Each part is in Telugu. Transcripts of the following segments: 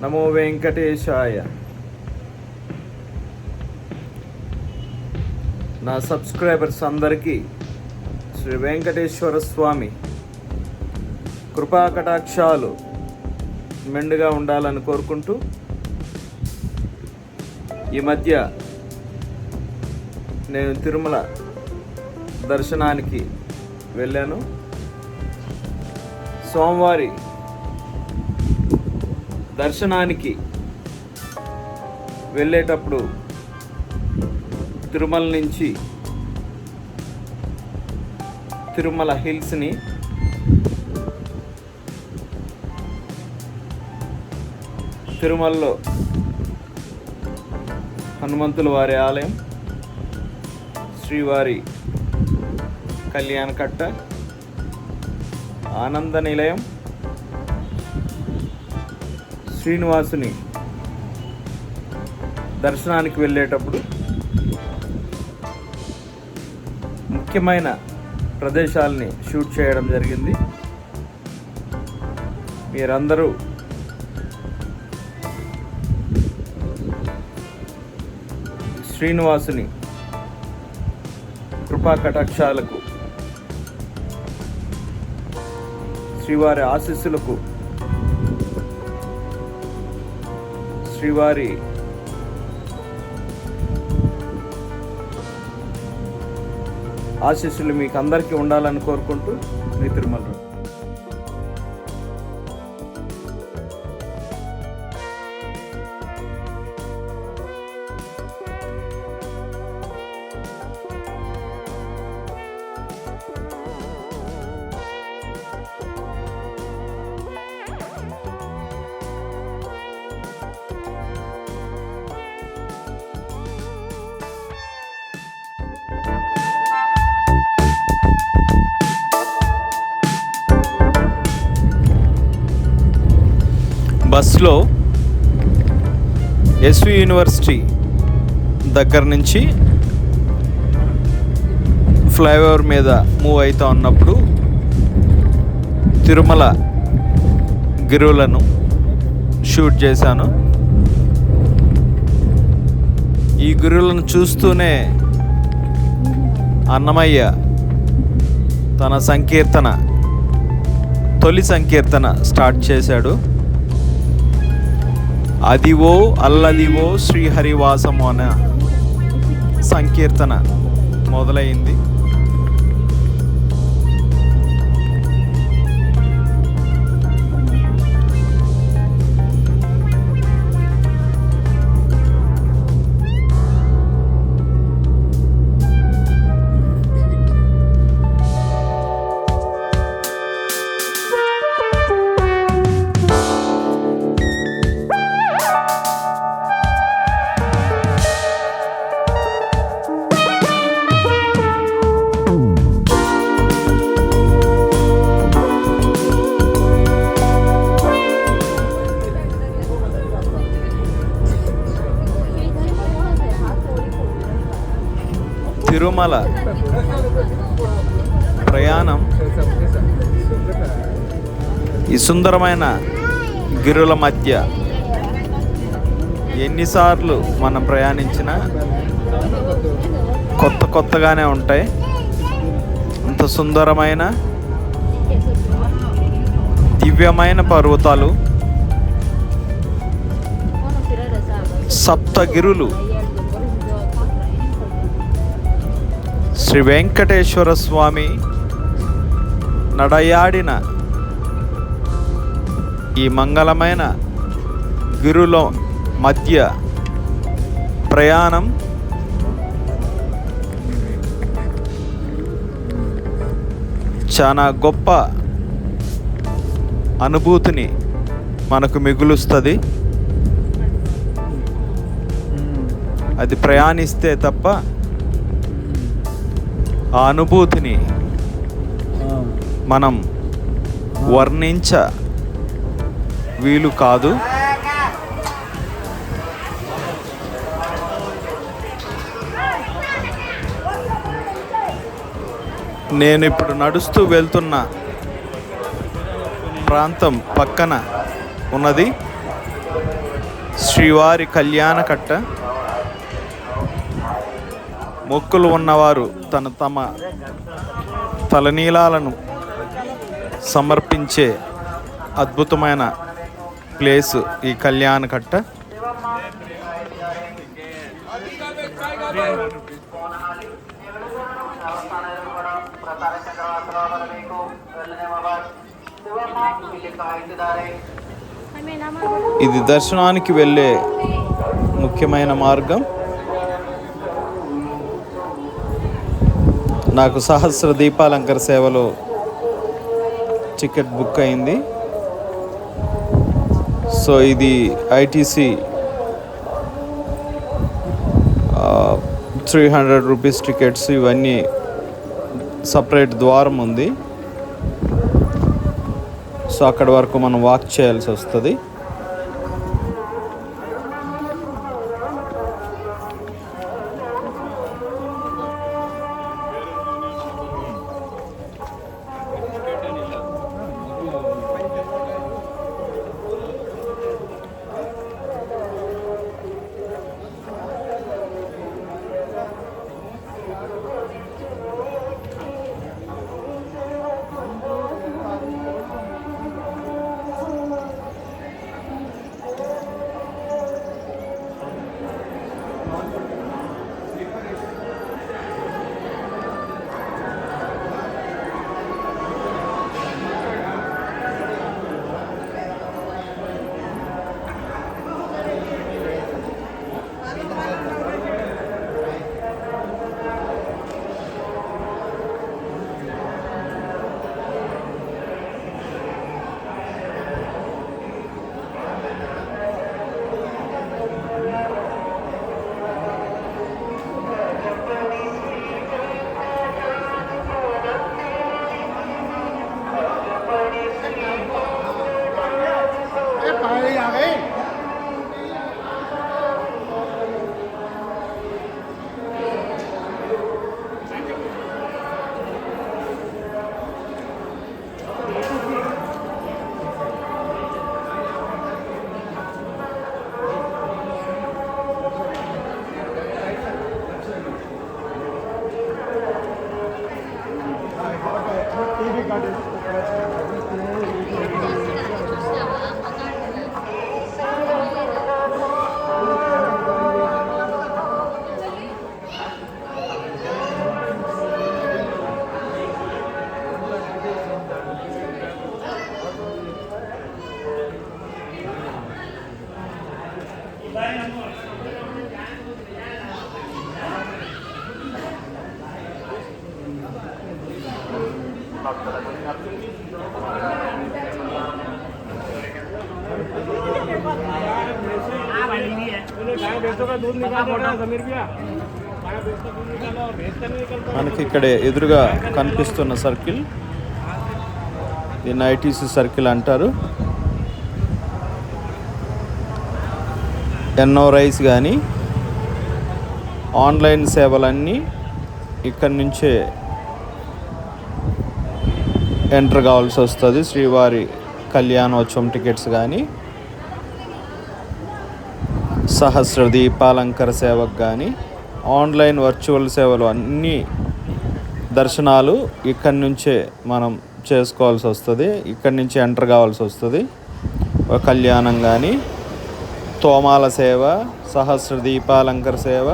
నమో వెంకటేశాయ. నా సబ్స్క్రైబర్స్ అందరికీ శ్రీ వెంకటేశ్వర స్వామి కృపా కటాక్షాలు మెండుగా ఉండాలని కోరుకుంటూ ఈ మధ్య నేను తిరుమల దర్శనానికి వెళ్ళాను. సోమవారి దర్శనానికి వెళ్ళేటప్పుడు తిరుమల నుంచి తిరుమల హిల్స్ని తిరుమలలో హనుమంతుల వారి ఆలయం శ్రీవారి కళ్యాణకట్ట ఆనంద నిలయం శ్రీనివాసుని దర్శనానికి వెళ్ళేటప్పుడు ముఖ్యమైన ప్రదేశాలని షూట్ చేయడం జరిగింది. మీరందరూ శ్రీనివాసుని కృపా కటాక్షాలకు శ్రీవారి ఆశీస్సులకు శ్రీవారి ఆశీస్సులు మీకు అందరికీ ఉండాలని కోరుకుంటూ మీ తిరుమల బస్సులో ఎస్వి యూనివర్సిటీ దగ్గర నుంచి ఫ్లైఓవర్ మీద మూవ్ అవుతూ ఉన్నప్పుడు తిరుమల గిరువులను షూట్ చేశాను. ఈ గురువులను చూస్తూనే అన్నమయ్య తన సంకీర్తన తొలి సంకీర్తన స్టార్ట్ చేశాడు. అదివో అల్లదివో శ్రీహరివాసము అనే సంకీర్తన మొదలైంది. తిరుమల ప్రయాణం ఈ సుందరమైన గిరుల మధ్య ఎన్నిసార్లు మనం ప్రయాణించినా కొత్త కొత్తగానే ఉంటాయి. అంత సుందరమైన దివ్యమైన పర్వతాలు సప్తగిరులు శ్రీ వెంకటేశ్వర స్వామి నడయాడిన ఈ మంగళమైన గిరుల మధ్య ప్రయాణం చాలా గొప్ప అనుభూతిని మనకు మిగులుస్తుంది. అది ప్రయాణిస్తే తప్ప ఆ అనుభూతిని మనం వర్ణించ వీలు కాదు. నేను ఇప్పుడు నడుస్తూ వెళ్తున్న ప్రాంతం పక్కన ఉన్నది. శ్రీవారి కళ్యాణ కట్ట మొక్కులు ఉన్నవారు తన తమ తలనీలాలను సమర్పించే అద్భుతమైన ప్లేస్ ఈ కళ్యాణ కట్ట. ఇది దర్శనానికి వెళ్ళే ముఖ్యమైన మార్గం. నాకు సహస్ర దీపాలంకర సేవలో టికెట్ బుక్ అయింది. సో ఇది ITC three hundred rupees tickets ఇవన్నీ సపరేట్ ద్వారం ఉంది. సో అక్కడి వరకు మనం వాక్ చేయాల్సి వస్తుంది. మనకి ఇక్కడ ఎదురుగా కనిపిస్తున్న సర్కిల్. దీన్ని ఐటీసీ సర్కిల్ అంటారు. ఎన్ఓరైస్ కానీ ఆన్లైన్ సేవలన్నీ ఇక్కడి నుంచే ఎంటర్ కావాల్సి వస్తుంది. శ్రీవారి కళ్యాణోత్సవం టికెట్స్ కానీ సహస్ర దీపాలంకర సేవకు కానీ ఆన్లైన్ వర్చువల్ సేవలు అన్నీ దర్శనాలు ఇక్కడి నుంచే మనం చేసుకోవాల్సి వస్తుంది. ఇక్కడి నుంచి ఎంటర్ కావాల్సి వస్తుంది. కళ్యాణం కానీ తోమాల సేవ సహస్ర దీపాలంకర సేవ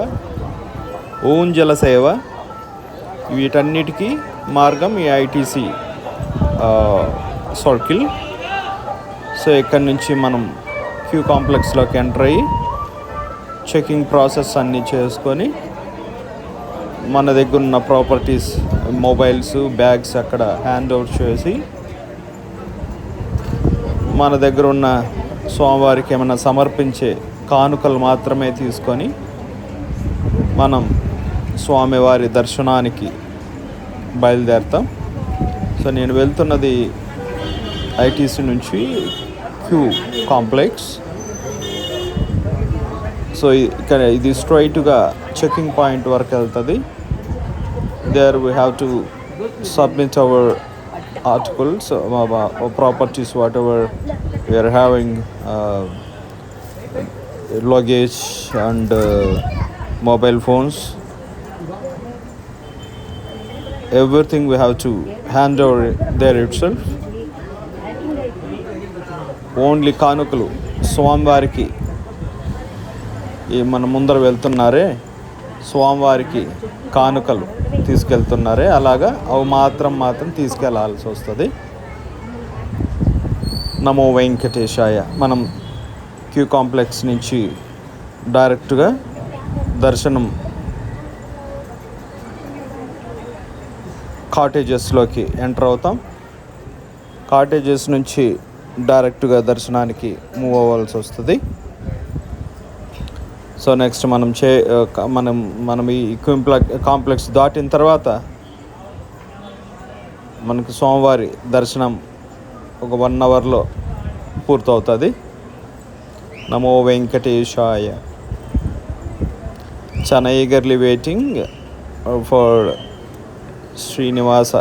ఊంజల సేవ వీటన్నిటికీ మార్గం ఈ ఐటీసీ సర్కిల్. సో ఇక్కడ నుంచి మనం క్యూ కాంప్లెక్స్లోకి ఎంటర్ అయ్యి చెకింగ్ ప్రాసెస్ అన్నీ చేసుకొని మన దగ్గర ఉన్న ప్రాపర్టీస్ మొబైల్స్ బ్యాగ్స్ అక్కడ హ్యాండ్ అవుట్ చేసి మన దగ్గర ఉన్న స్వామివారికి ఏమైనా సమర్పించే కానుకలు మాత్రమే తీసుకొని మనం స్వామివారి దర్శనానికి బయలుదేరుతాం. సో నేను వెళ్తున్నది ఐటీసీ నుంచి క్యూ కాంప్లెక్స్. సో ఇక్కడ ఇది స్ట్రైట్గా చెకింగ్ పాయింట్ వరకు వెళ్తుంది. There we have to submit our articles properties whatever we are having luggage and uh, mobile phones. Everything we have to hand over there itself. Only కానుకలు స్వామివారికి ఈ మన ముందర వెళ్తున్నారే స్వామివారికి కానుకలు తీసుకెళ్తున్నారే. అలాగా అవి మాత్రం మాత్రం తీసుకెళ్ళాల్సి వస్తుంది. నమో వెంకటేశాయ. మనం క్యూ కాంప్లెక్స్ నుంచి డైరెక్ట్గా దర్శనం కాటేజెస్లోకి ఎంటర్ అవుతాం. కాటేజెస్ నుంచి డైరెక్ట్గా దర్శనానికి మూవ్ అవ్వాల్సి వస్తుంది. సో నెక్స్ట్ మనం చే మనం మనం ఈ కాంప్లెక్స్ కాంప్లెక్స్ దాటిన తర్వాత మనకు సోమవారి దర్శనం ఒక వన్ అవర్లో పూర్తవుతుంది. నమో వెంకటేశాయ. చాలా ఈగర్లీ వెయిటింగ్ ఫర్ శ్రీనివాస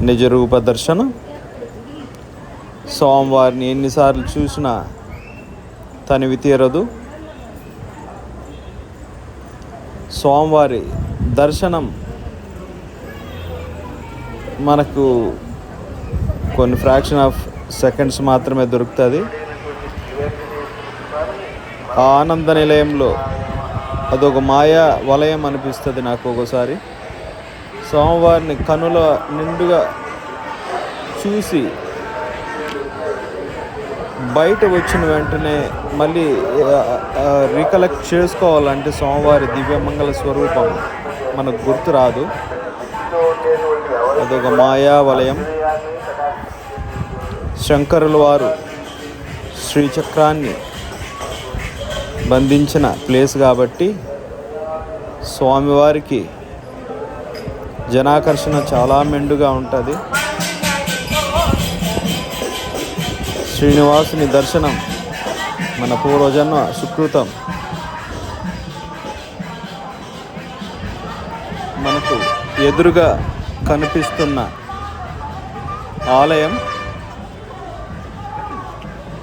నిజరూప దర్శనం. స్వామివారిని ఎన్నిసార్లు చూసినా తనివి తీరదు. స్వామివారి దర్శనం మనకు కొన్ని ఫ్రాక్షన్ ఆఫ్ సెకండ్స్ మాత్రమే దొరుకుతుంది. ఆ ఆనంద నిలయంలో అదొక మాయా వలయం అనిపిస్తుంది నాకు ఒకసారి. స్వామివారిని కనుల నిండుగా చూసి బయట వచ్చిన వెంటనే మళ్ళీ రికలెక్ట్ చేసుకోవాలంటే స్వామివారి దివ్యమంగళ స్వరూపం మనకు గుర్తు రాదు. అదొక మాయా వలయం శంకరుల వారు శ్రీచక్రాన్ని బంధించిన ప్లేస్ కాబట్టి స్వామివారికి జనాకర్షణ చాలా మెండుగా ఉంటుంది. శ్రీనివాసుని దర్శనం మన పూర్వజన్మ సుకృతం. మనకు ఎదురుగా కనిపిస్తున్న ఆలయం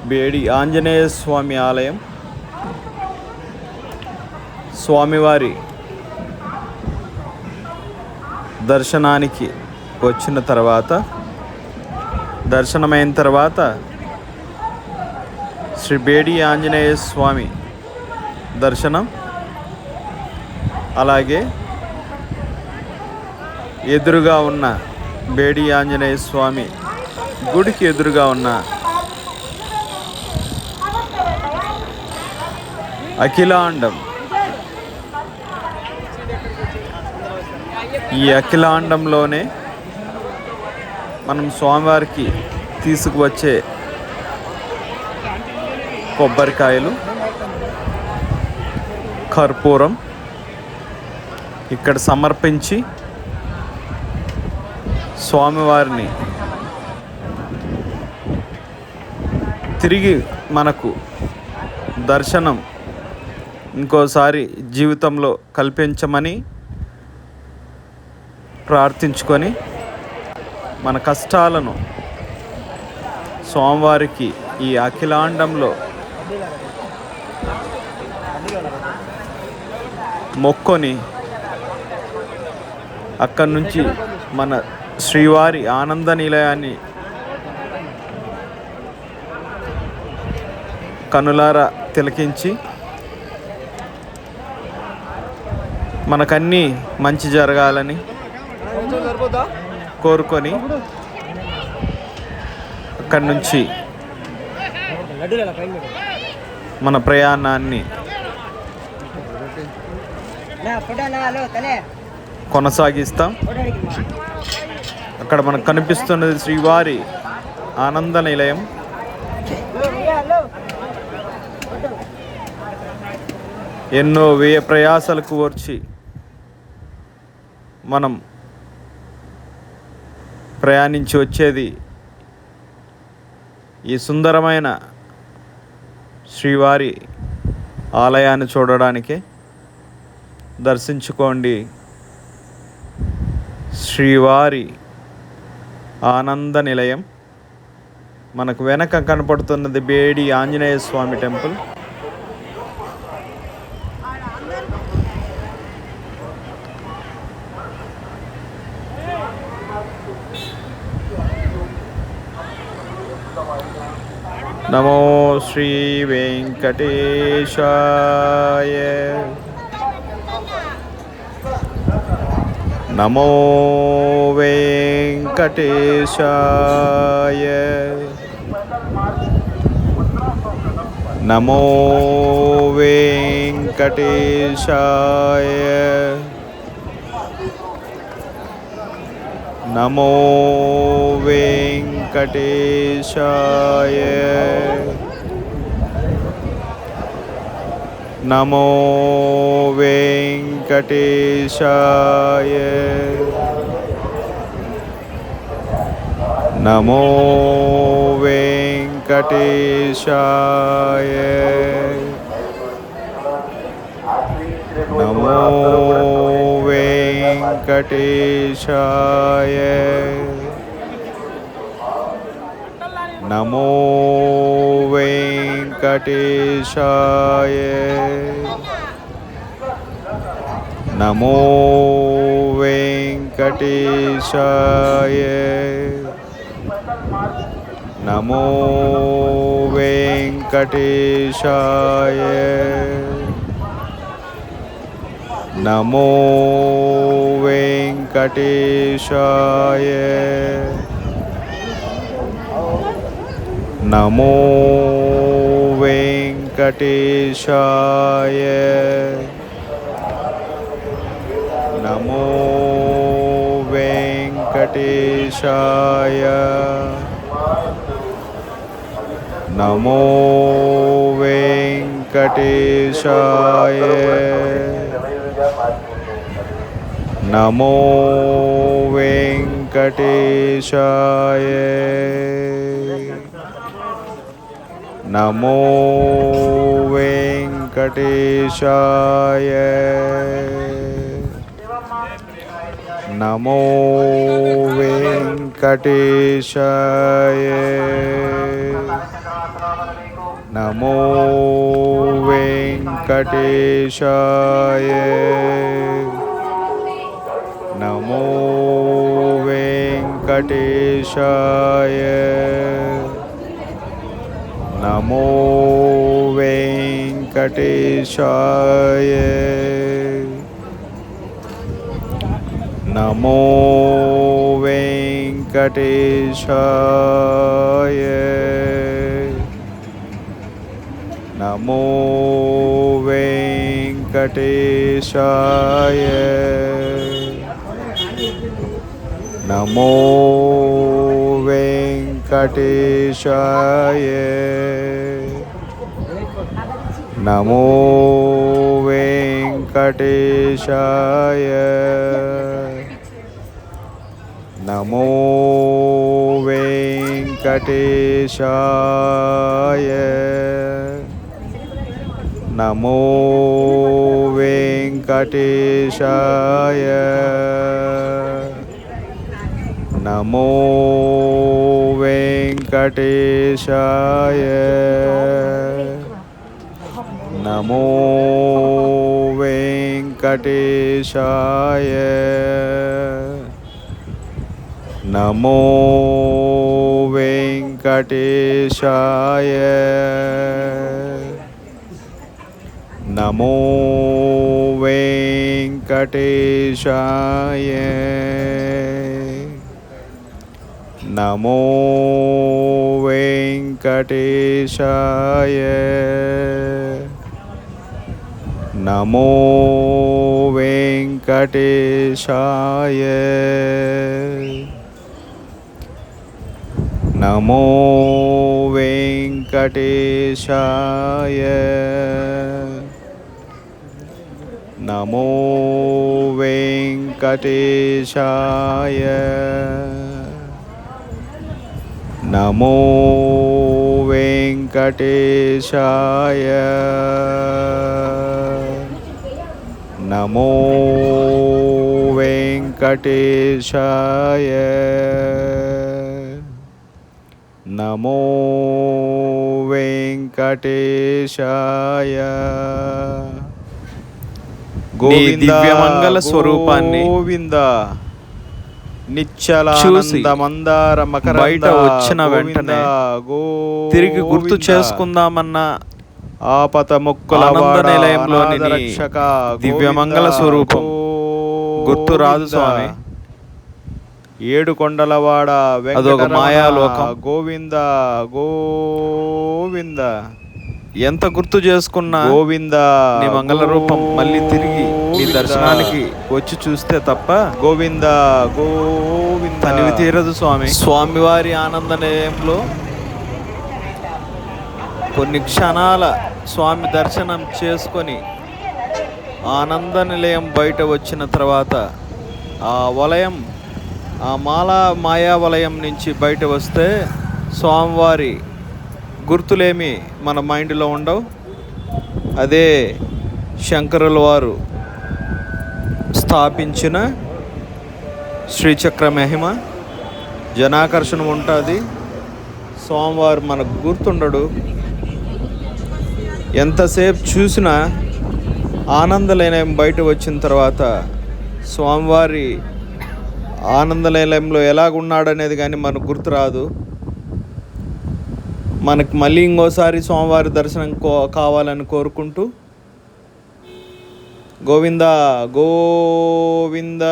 బేడి ఆంజనేయ స్వామి ఆలయం. స్వామివారి దర్శనానికి వచ్చిన తర్వాత దర్శనమైన తర్వాత శ్రీ బేడి ఆంజనేయ స్వామి దర్శనం అలాగే ఎదురుగా ఉన్న బేడి ఆంజనేయ స్వామి గుడికి ఎదురుగా ఉన్న అఖిలాండం ఈ అఖిలాండంలోనే మనం స్వామివారికి తీసుకువచ్చే కొబ్బరికాయలు కర్పూరం ఇక్కడ సమర్పించి స్వామివారిని తిరిగి మనకు దర్శనం ఇంకోసారి జీవితంలో కల్పించమని ప్రార్థించుకొని మన కష్టాలను స్వామివారికి ఈ అఖిలాండంలో మొక్కొని అక్కడి నుంచి మన శ్రీవారి ఆనంద నిలయాన్ని కనులారా తిలకించి మనకన్నీ మంచి జరగాలని కోరుకొని అక్కడి నుంచి మన ప్రయాణాన్ని కొనసాగిస్తాం. అక్కడ మనకు కనిపిస్తున్నది శ్రీవారి ఆనంద నిలయం. ఎన్నో వ్యయ ప్రయాసలకు వచ్చి మనం ప్రయాణించి వచ్చేది ఈ సుందరమైన శ్రీవారి ఆలయాన్ని చూడడానికి దర్శించుకోండి. శ్రీవారి ఆనంద నిలయం. మనకు వెనక కనపడుతున్నది బేడి ఆంజనేయ స్వామి టెంపుల్. നമോ ശ്രീ വെങ്കടേശായ നമോ വെങ്കടേശായ നമോ വെങ്കടേശായ നമോ വെങ്ക वेङ्कटेशाय। नमो वेङ्कटेशाय। नमो वेङ्कटेशाय। नमो वेङ्कटेशाय। నమో వెంకటేశాయ. నమో వెంకటేశాయ. నమో వెంకటేశాయ. నమో వెంకటేశాయ. नमो वेङ्कटेशाय नमो वेङ्कटेशाय नमो वेङ्कटेशाय नमो वेङ्कटेशाय नमो वेङ्कटेशाय नमो वेङ्कटेशाय नमो वेङ्कटेशाय नमो वेङ्कटेशाय నమో వెంకటేశాయ. నమో వెంకటేశాయ. నమో వెంకటేశాయ. నమో वेङ्कटेशाय नमो वेङ्कटेशाय नमो वेङ्कटेशाय नमो वेङ्कटेशाय నమో వెంకటేశాయ. నమో వెంకటేశాయ. నమో వెంకటేశాయ. నమో వెంకటేశాయ. నమో వెంకటేశాయ. నమో వెంకటేశాయ. నమో వెంకటేశాయ. నమో వెంకటేశాయ. నమో వెంకటేశాయ. నమో వెంకటేశాయ. నమో వెంకటేశాయ. నీ దివ్యమంగళ స్వరూపాన్ని గోవింద. చూసి బయట వచ్చిన వెంటనే తిరిగి గుర్తు చేసుకుందామన్న ఆపత ముక్కుల నిలయంలోని రక్షక, దివ్యమంగళ గోవింద, స్వరూపం గుర్తు రాదు. స్వామి. ఏడు కొండలవాడ అదొక మాయాలోకం. గోవింద గోవింద ఎంత గుర్తు చేసుకున్నా గోవింద నీ మంగళ రూపం మళ్ళీ తిరిగి నీ. దర్శనానికి వచ్చి చూస్తే తప్ప గోవింద గోవింద తనివి తీరదు స్వామి స్వామివారి ఆనంద నిలయంలో కొన్ని క్షణాల స్వామి దర్శనం చేసుకొని ఆనంద నిలయం బయట వచ్చిన తర్వాత ఆ వలయం ఆ మాలా మాయా వలయం నుంచి బయట వస్తే స్వామివారి గుర్తులేమి మన మైండ్లో ఉండవు. అదే శంకరుల వారు స్థాపించిన శ్రీచక్ర మహిమ. జనాకర్షణ ఉంటుంది. సోమవారు మనకు గుర్తుండడు. ఎంతసేపు చూసినా ఆనందలేనం బయట వచ్చిన తర్వాత స్వామివారి ఆనందలయంలో ఎలాగున్నాడనేది కానీ మనకు గుర్తు రాదు మనకు మళ్ళీ ఇంకోసారి స్వామివారి దర్శనం కో కావాలని కోరుకుంటూ గోవింద గోవింద.